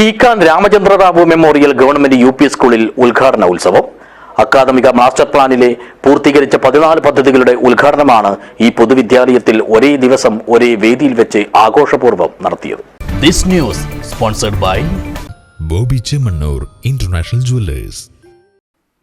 Keekan Ramachandra Rao memorial government U P സ്കൂളിൽ ഉദ്ഘാടന ഉത്സവം. അക്കാദമിക മാസ്റ്റർ പ്ലാനിലെ പൂർത്തീകരിച്ച പതിനാല് പദ്ധതികളുടെ ഉദ്ഘാടനമാണ് ഈ പൊതുവിദ്യാലയത്തിൽ ഒരേ ദിവസം ഒരേ വേദിയിൽ വെച്ച് ആഘോഷപൂർവം നടത്തിയത്. This news sponsored by Boby Chemmannur international jewellers.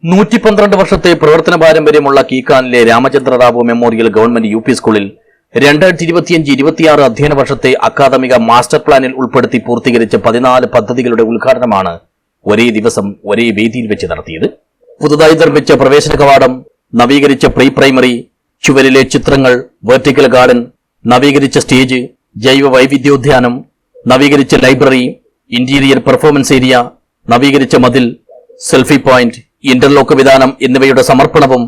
നൂറ്റി പന്ത്രണ്ട് വർഷത്തെ പ്രവർത്തന പാരമ്പര്യമുള്ള കീക്കാനിലെ Ramachandra Rao memorial government U P സ്കൂളിൽ രണ്ടായിരത്തി ഇരുപത്തിയഞ്ച് ഇരുപത്തിയാറ് അധ്യയന വർഷത്തെ അക്കാദമിക മാസ്റ്റർ പ്ലാനിൽ ഉൾപ്പെടുത്തി പൂർത്തീകരിച്ച പതിനാല് പദ്ധതികളുടെ ഉദ്ഘാടനമാണ് ഒരേ ദിവസം ഒരേ വേദിയിൽ വെച്ച് നടത്തിയത്. പുതുതായി നിർമ്മിച്ച പ്രവേശന കവാടം നവീകരിച്ച പ്രീ പ്രൈമറി ചുവരിലെ ചിത്രങ്ങൾ വെർട്ടിക്കൽ ഗാർഡൻ നവീകരിച്ച സ്റ്റേജ് ജൈവ വൈവിധ്യോദ്യാനം നവീകരിച്ച ലൈബ്രറി ഇന്റീരിയർ പെർഫോമൻസ് ഏരിയ നവീകരിച്ച മതിൽ സെൽഫി പോയിന്റ് ഇന്റർലോക്ക് വിധാനം എന്നിവയുടെ സമർപ്പണവും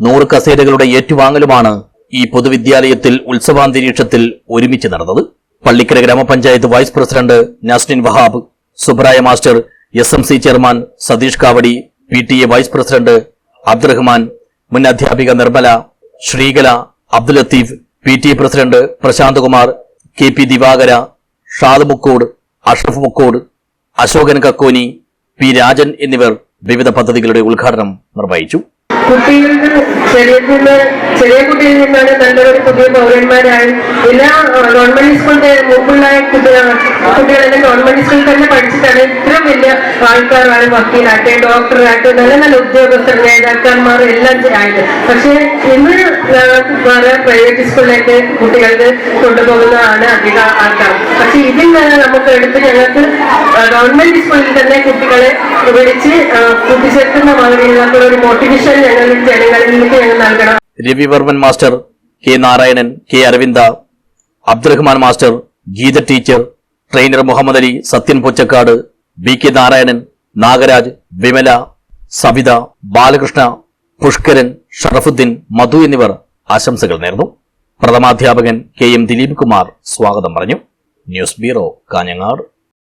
നൂറ് കസേരകളുടെ ഏറ്റുവാങ്ങലുമാണ് ഈ പൊതുവിദ്യാലയത്തിൽ ഉത്സവാന്തരീക്ഷത്തിൽ ഒരുമിച്ച് നടന്നത് പള്ളിക്കര ഗ്രാമപഞ്ചായത്ത് vice president Nasnin Wahab Subraya master S M C chairman Satheesh Kavadi P T A vice president Abdurahman മുൻ അധ്യാപിക Nirmala Sreekala Abdul Latheef P T A president Prasanth Kumar K P Divakara Shad Mukkod Ashraf Mukkod Ashokan Kakkoni P Rajan എന്നിവർ വിവിധ പദ്ധതികളുടെ ഉദ്ഘാടനം നിർവഹിച്ചു. ചെറിയ നിന്ന് ചെറിയ കുട്ടിയിൽ നിന്നാണ് നല്ലൊരു പുതിയ പൗരന്മാരായി. എല്ലാ ഗവൺമെന്റ് സ്കൂളിന്റെ മുമ്പുള്ള കുട്ടികളാണ് കുട്ടികളെല്ലാം ഗവൺമെന്റ് സ്കൂളിൽ തന്നെ പഠിച്ചിട്ടാണ് ഇത്രയും വലിയ ആൾക്കാരാണ് വക്കീലാട്ടെ ഡോക്ടറാട്ടെ നല്ല നല്ല ഉദ്യോഗസ്ഥർ നേതാക്കന്മാർ എല്ലാം ആയത് പക്ഷേ ഇന്ന് പ്രൈവറ്റ് സ്കൂളിലേക്ക് കുട്ടികൾക്ക് കൊണ്ടുപോകുന്നതാണ് അധിക ആൾക്കാർ. പക്ഷെ ഇതിൽ നിന്ന് നമുക്ക് എടുത്ത് ഞങ്ങൾക്ക് ഗവൺമെന്റ് സ്കൂളിൽ തന്നെ കുട്ടികളെ വിളിച്ച് കൂട്ടിച്ചേർക്കുന്ന മാതിരിയുള്ള ഒരു മോട്ടിവേഷൻ ഞങ്ങൾ ജനങ്ങളിലേക്ക് ഞങ്ങൾ നൽകണം. Ravivarman master K Narayanan K Aravinda Abdurahman master Geetha teacher trainer Muhammad Ali Sathyan Pochakkad B K Narayanan Nagaraj Vimala Savitha Balakrishna Pushkaran Sharafudheen Madhu എന്നിവർ ആശംസകൾ നേർന്നു. പ്രഥമാധ്യാപകൻ കെ എം ദിലീപ് കുമാർ സ്വാഗതം പറഞ്ഞു. News bureau Kanhangad.